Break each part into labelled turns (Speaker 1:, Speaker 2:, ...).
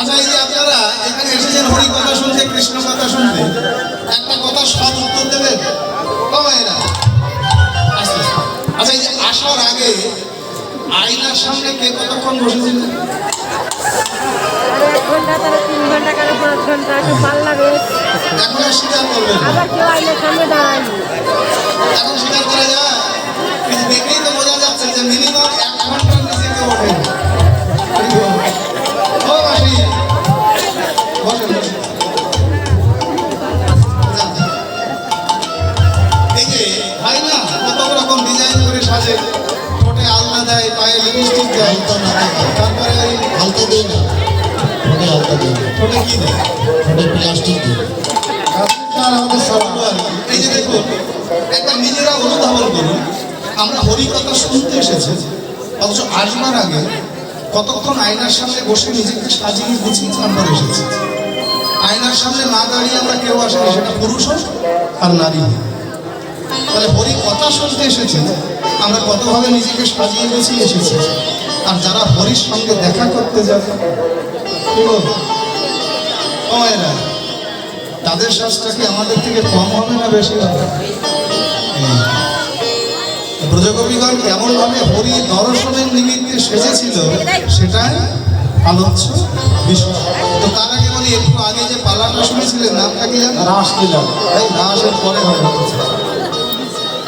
Speaker 1: আচ্ছা এই যে আপনারা এখানে এসেছেন হরি কথা শুনতে কৃষ্ণ কথা শুনতে একটা কথা সব উত্তর দেবেন? ও মায়েরা আস্তে আস্তে। আচ্ছা এই যে আসার আগে আয়নার সামনে কে কতক্ষণ বসেছিলেন
Speaker 2: এক ঘণ্টা তারা তিন ঘণ্টা কেন পাঁচ ঘণ্টা একটু ভালো লাগে।
Speaker 1: এখন স্বীকার করবেন।
Speaker 2: আবার কেউ আইনের সামনে দাঁড়ায়নি।
Speaker 1: এখন স্বীকার করা যায়? একবার নিজেরা অনুধাবন করুন। আমরা হরিকথা শুনতে এসেছি। অথচ আসবার আগে কতক্ষণ আয়নার সামনে বসে নিজেকে সাজিয়ে গুছিয়ে তারপর এসেছি। আয়নার সামনে না দাঁড়িয়ে আমরা কেউ আসেনি, সেটা পুরুষ আর নারী তাহলে হরি কথা শুনতে এসেছে, আমরা কতভাবে নিজেকে সাজিয়ে গুছিয়ে এসেছি। আর যারা হরির সঙ্গে দেখা করতে যাবে তাদের শ্বাসটা কি আমাদের থেকে কম হবে না বেশি হবে? ব্রজকবিগণ কেমন ভাবে হরি দর্শনের নিমিত্তে সেজেছিল সেটাই আলোচ্য বিষয়। তো তার আগে বলি একটু আগে যে পালাটা শুনেছিলেন নামটা কি জানেন?
Speaker 3: রাস দিলাম
Speaker 1: এই রাসের পরে হবে।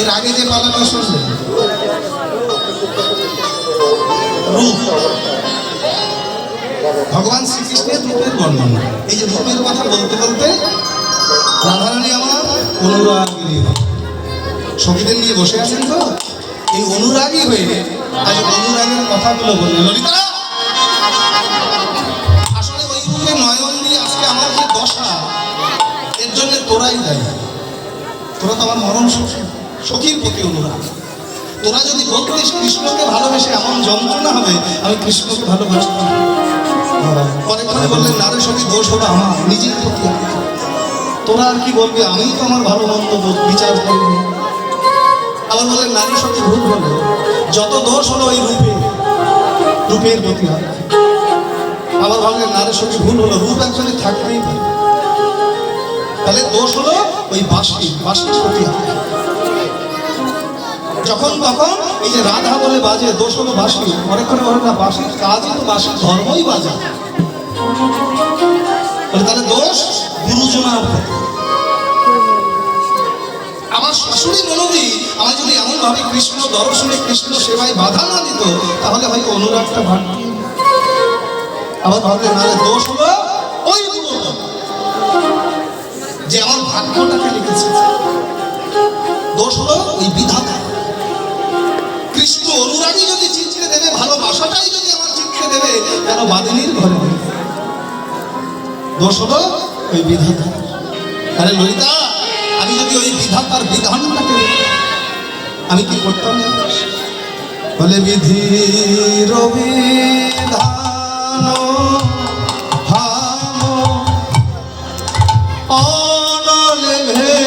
Speaker 1: এর আগে যে পালাটা শুনলেন? রূপ। ভগবান শ্রীকৃষ্ণের রূপের বর্ণনা। এই যে রূপের কথা বলতে বলতে রাধারানী আমার অনুরাগিনী হয়। সখীদের নিয়ে বসে আছেন তো? এই অনুরাগী হয়ে আজ অনুরাগের কথাগুলো বললেন। ললিতা! আসলে ওই রূপে নয়ন দিয়ে আজকে আমার যে দশা, এর জন্য তোরাই দায়ী। তোরা তো আমার মরণ সখী, সখীর প্রতি অনুরাগ। তোরা যদি বলতিস কৃষ্ণকে ভালোবেসে এমন যন্ত্রণা হবে, আমি কৃষ্ণকে ভালোবাসতাম পরে বললেন নারে সখী, দোষ হলো আমার, নিজের প্রতি। তোরা আর কি বলবি? আমি তো আমার ভালো মন্দ বিচার করব আবার বললেন নারী সত্যি ভুল হলো যত দোষ হলো ওই রূপে, রূপের প্রতি আবার ভাবলেন নারী সত্যি ভুল হলো, রূপ একজনে থাকতেই পারে। তাহলে দোষ হলো ওই বাসি বাসির প্রতি যখন তখন এই যে রাধা বলে বাজে, দোষ হলো বাসি অনেকক্ষণে বলে, না বাসির কাজই তো বাসির ধর্মই বাজা। বলে, তাহলে দোষ গুরুজনার প্রতি আমার শাশুড়ি মনোদি আমার যদি এমন ভাবে কৃষ্ণ দর্শনে কৃষ্ণ সেবায় বাধা না দিত তাহলে হয়তো অনুরাগটা ভাবত আবার ভাবলে না দোষ হলো ওই যে আমার ভাগ্যটাকে লিখেছে। দোষ হলো ওই বিধাতা। কৃষ্ণ অনুরাগী যদি চিত্রে দেবে ভালোবাসাটাই যদি আমার চিত্রে দেবে কেন বাদিনীর ঘরে দোষ হলো ওই বিধাতা। ললিতা, আমি যদি ওই বিধাতার বিধানটাকে আমি কি করতাম? বলে বিধির বিধান হাম অনলে ভে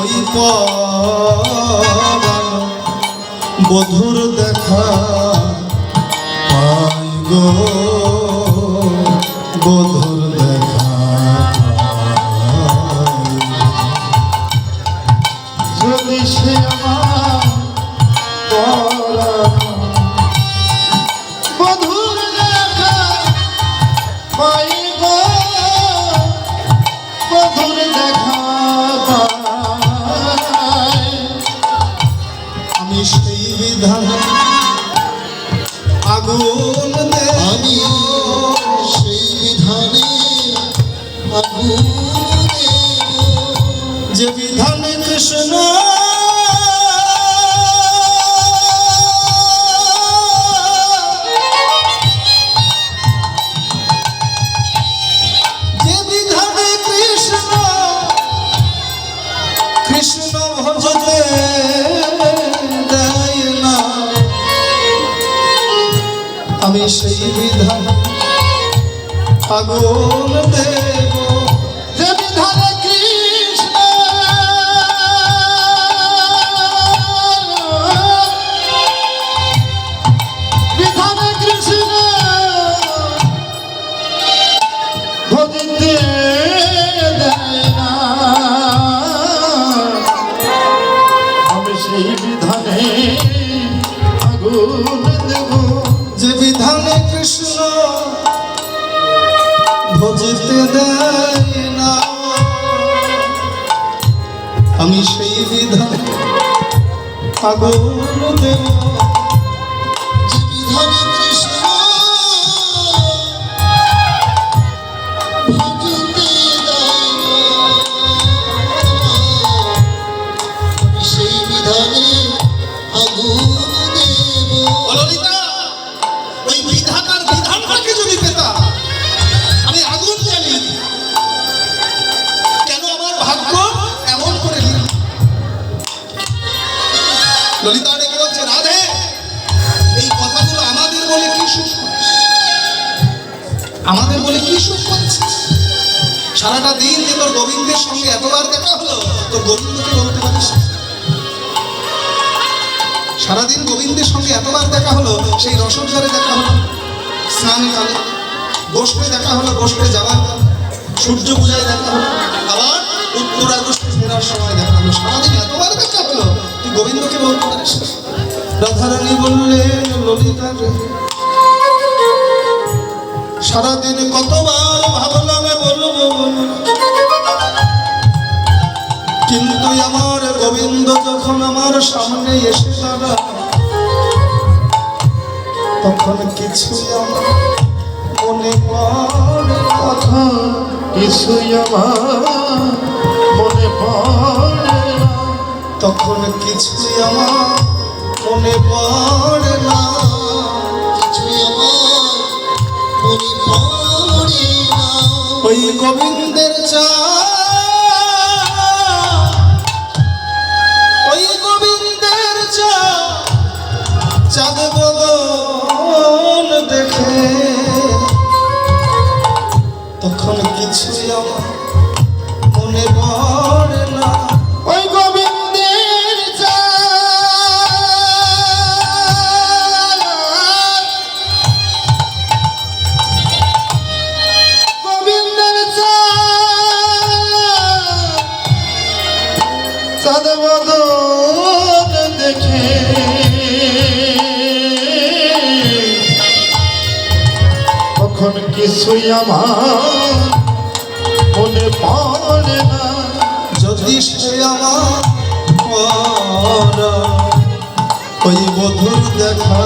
Speaker 1: ওই
Speaker 3: বধুর
Speaker 1: দেখা পাই গো। বধুর যে বিধানে কৃষ্ণ। আমি সেই বিধান আগুন দেব।
Speaker 3: দেব
Speaker 1: যে বিধানে কৃষ্ণ ভজিতে না। আমি সেই বিধানে আগুন দেব। আমাদের বলে কি সুখ পাচ্ছিস সারাটা দিন যে তোর গোবিন্দের সঙ্গে এতবার দেখা হলো, তোর গোবিন্দকে বলতে পারিস সারাদিন গোবিন্দের সঙ্গে এতবার দেখা হলো, সেই রসজ্জরে দেখা হলো। স্নান কালে গোষ্ঠে দেখা হলো, গোষ্ঠে যাওয়ার সূর্য পূজায় দেখা হলো, আবার উত্তর আগস্টে ফেরার সময় দেখা হলো। সারাদিন এতবার দেখা হলো, তুই গোবিন্দকে বলতে পারিস? রাধারানী বললেন ললিতা সারাদিন কতবার ভাবলাম বলব কিন্তু আমার গোবিন্দ যখন আমার সামনে এসে দাঁড়া তখন কিছুই আমার মনে।
Speaker 3: কথা কিছুই আমার মনে
Speaker 1: তখন কিছুই আমার মনে পড়ে না ওই গোবিন্দের চা তখন কিছুই আমার মনে পড়ে না। যদি সে আমার পরা, ওই বধুর দেখা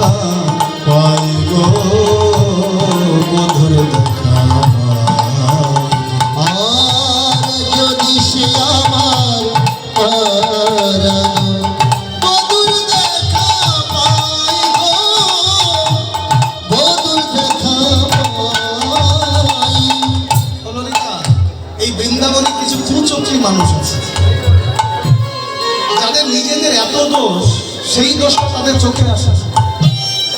Speaker 1: যাদের নিজেদের এত দোষ, সেই দোষটা তাদের চোখে আসে।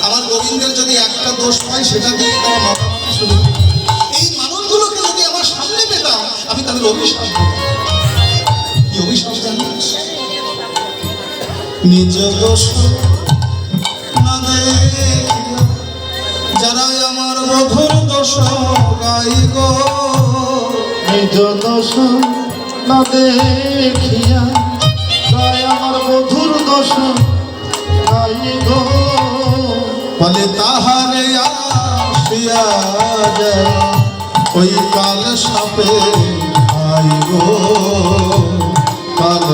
Speaker 1: আমার গোবিন্দের যদি একটা দোষ পায়, সেটা দিয়ে তারা মাতামাতি শুরু এই মানুষগুলোকে যদি আমার সামনে পেতাম, আমি তাদের অভিশাপ। কি অভিশাপ জানিস নিজ দোষ না যারা আমার মধুর দোষ গাই গো
Speaker 3: নিজ দোষ না দেখিয়া দোষ নাই গো
Speaker 1: বলে তাহারে আসিয়া যায়। ওই কাল সাপে আই গো কাল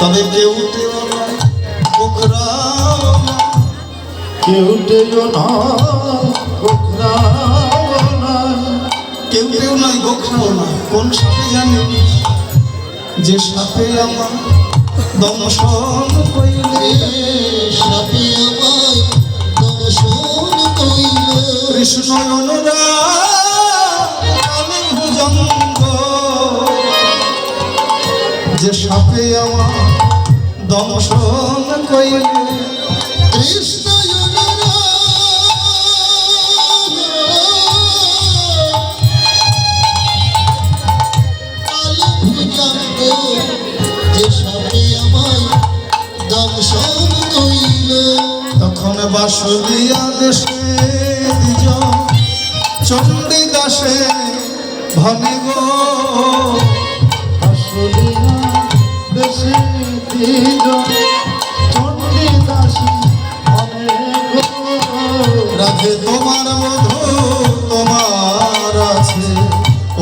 Speaker 1: তবে কেউ কেউ
Speaker 3: কেউ না না।
Speaker 1: কেউ কেউ নয় গোখাও নয় কোন সাপে জানি? যে সাপে আমার দংশন কইলে
Speaker 3: সাপে আমায় দর্শন কইল।
Speaker 1: কৃষ্ণ অনুরাগ ভুজঙ্গ। যে সাপে আমার দংশন কইলে
Speaker 3: কৃষ্ণ
Speaker 1: তখন বাসলিয়া দেশে চণ্ডী দাসে ভনে গো
Speaker 3: দেশে দিল চণ্ডী দাসী
Speaker 1: রাধে, তোমার মধু তোমার আছে।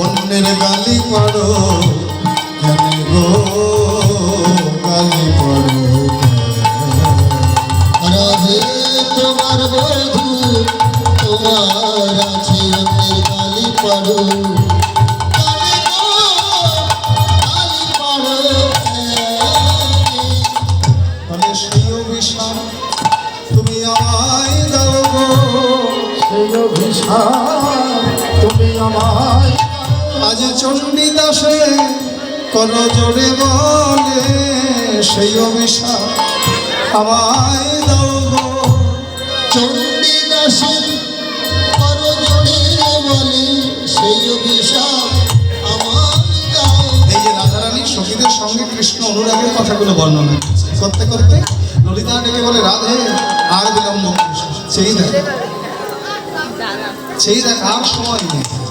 Speaker 1: অন্যের গালি পাড়ো, কেন গো গালি পাড়ো?
Speaker 3: রাধে, তোমার বধু তোমার আছে, অন্যের গালি পাড়ো।
Speaker 1: চণ্ডী দাসে কর জোরে বলে সেই অভিশাপ আমায় দাও গো।
Speaker 3: চণ্ডী দাসের কর জোড়ে বলে সেই অভিশাপ
Speaker 1: এই যে রাধারানী সখীদের সঙ্গে কৃষ্ণ অনুরাগের কথাগুলো বর্ণনা করতে করতে? ললিতা ডেকে বলে, রাধে, আর বিলম্ব সেই দেখ। সেই দেখ, আর সময় নেই।